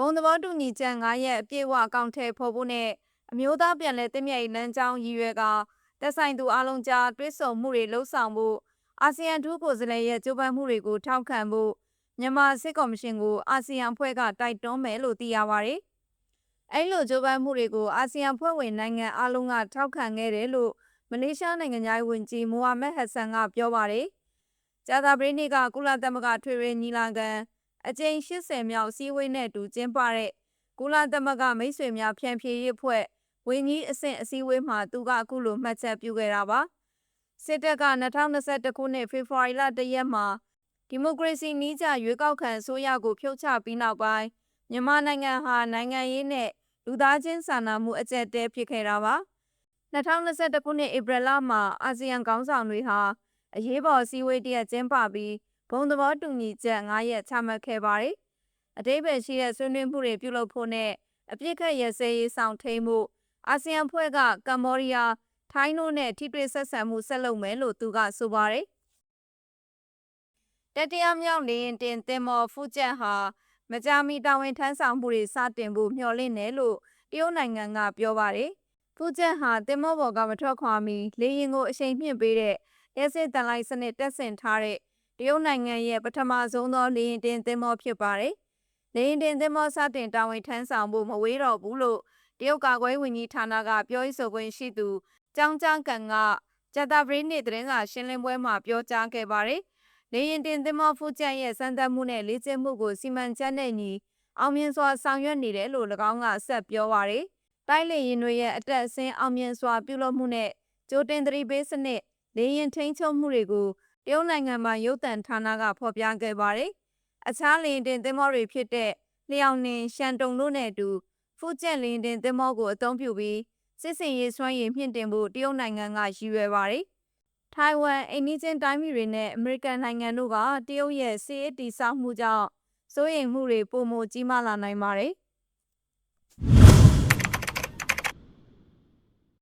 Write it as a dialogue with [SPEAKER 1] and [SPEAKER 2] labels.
[SPEAKER 1] ုံသဘောတူညီချက်9ရက်အပြည့်အဝအကောင့်ထဲဖော်ဖို့နဲ့အမျိုးသားပြန်လည်တည်မြဲရေးလမ်းကြောင်းရည်ရွယ်ကသက်ဆိုင်သူအလုံးကြားတွဲဆုံမှုတွေလှုပ်ဆောင်ဖို့အာဆီယံထူးကိုယ်စားလှယ်ရဲ့ကြိုးပမ်းမှုတွေကိုထောက်ခံဖို့မြန်မာစစ်ကော်မရှင်ကိုအာဆီယံအဖွဲ့ကတိုက်တွန်းမယ်လို့သိရပါတယ်။အဲလိုကြိုးပမ်းမှုတွေကိုအာဆီယံဖွဲ့ဝင်နိုင်ငံအလုံးကထောက်ခံခဲ့တယ်လို့မလေးရှားနိုင်ငံသားဝန်ကြီးမိုဟာမက်ဟက်ဆန်ကပြောပါတယ်။ကြာသပတေးနေ့ကကုလသမဂ္ဂထွေထွေညီလာခံ အကြိမ်80မြောက်စည်းဝေးနဲ့အတူကျင်းပတဲ့ကုလသမဂ္ဂမိတ်ဆွေများဖြန့်ဖြေရေးအဖွဲ့ဝင်းကြီးအဆင့်အစည်းအဝေးမှာသူကအခုလိုမှတ်ချက်ပြုခဲ့တာပါစစ်တပ်က2021ခုနှစ်ဖေဖော်ဝါရီလ1ရက်မှာဒီမိုကရေစီနည်းကျရွေးကောက်ခံအစိုးရကိုဖြုတ်ချပြီးနောက်ပိုင်းမြန်မာနိုင်ငံဟာနိုင်ငံရေးနဲ့လူသားချင်းစာနာမှုအကျက်တဲဖြစ်ခဲ့တာပါ2021ခုနှစ်ဧပြီလမှာအာဆီယံခေါင်းဆောင်တွေဟာအရေးပေါ်စည်းဝေးတရက်ကျင်းပပြီး ဘုံသဘောတူညီချက်9ရက်ချမှတ်ခဲ့ပါတယ်။အတိပ္ပယ်ရှိတဲ့ဆွေးနွေးမှုတွေပြုလုပ်ဖို့နဲ့အပြစ်ခတ်ရစဲရေးဆောင်ထိန်မှုအာဆီယံဖွဲ့ကကမ္ဘောဒီးယားထိုင်းတို့နဲ့ထိတွေ့ဆက်ဆံမှုဆက်လုပ်မယ်လို့သူကဆိုပါတယ်။တတိယမြောက်နေရင်တင်သင်္ဘောဖူးချက်ဟာမကြာမီတာဝန်ထမ်းဆောင်မှုတွေစတင်ဖို့မျှော်လင့်တယ်လို့တရုတ်နိုင်ငံကပြောပါတယ်။ဖူးချက်ဟာတင်မောဘော်ကမထွက်ခွာမီလေရင်ကိုအချိန်မြင့်ပေးတဲ့ရဲစစ်တန်လိုက်စနစ်တက်ဆင်ထားတဲ့ တရုတ်နိုင်ငံရဲ့ပထမဆုံးသောလေရင်တင်သင်္ဘောဖြစ်ပါတယ်။လေရင်တင်သင်္ဘောစတင်တာဝန်ထမ်းဆောင်ဖို့မဝေးတော့ဘူးလို့တရုတ်ကာကွယ်ဝင်ကြီးဌာနကပြောရေးဆိုခွင့်ရှိသူကျောင်းကျန်းကန်ကဂျတာဗရီနေ့သတင်းစာရှင်းလင်းပွဲမှာပြောကြားခဲ့ပါတယ်။လေရင်တင်သင်္ဘောဖူးကျန်ရဲ့စံသက်မှုနဲ့လေ့ကျင့်မှုကိုစီမံချက်နဲ့ညီအောင်မြင်စွာဆောင်ရွက်နေတယ်လို့၎င်းကဆက်ပြောပါတယ်။တိုက်လေရင်တွေရဲ့အတက်အဆင်းအောင်မြင်စွာပြုလုပ်မှုနဲ့ကြိုတင်သတိပေးစနစ်လေရင်ထိန်းချုပ်မှုတွေကို တရုတ်နိုင်ငံမှာရုပ်သံဌာနကဖော်ပြခဲ့ပါတယ်။အခြားလင်းတင်သင်္ဘောတွေဖြစ်တဲ့လျောင်နှင်ရှန်တုံတို့နဲ့အတူဖူးကျက်လင်းတင်သင်္ဘောကိုအသုံးပြုပြီးစစ်စင်ရေးစွမ်းရည်မြင့်တင်ဖို့တရုတ်နိုင်ငံကရည်ရွယ်ပါတယ်။ထိုင်ဝမ်အိန္ဒိချင်းတိုင်းပြည်တွေနဲ့အမေရိကန်နိုင်ငံတို့ကတရုတ်ရဲ့စစ်အတီဆောက်မှုကြောင့်စိုးရိမ်မှုတွေပုံမကြီးမားလာနိုင်ပါတယ်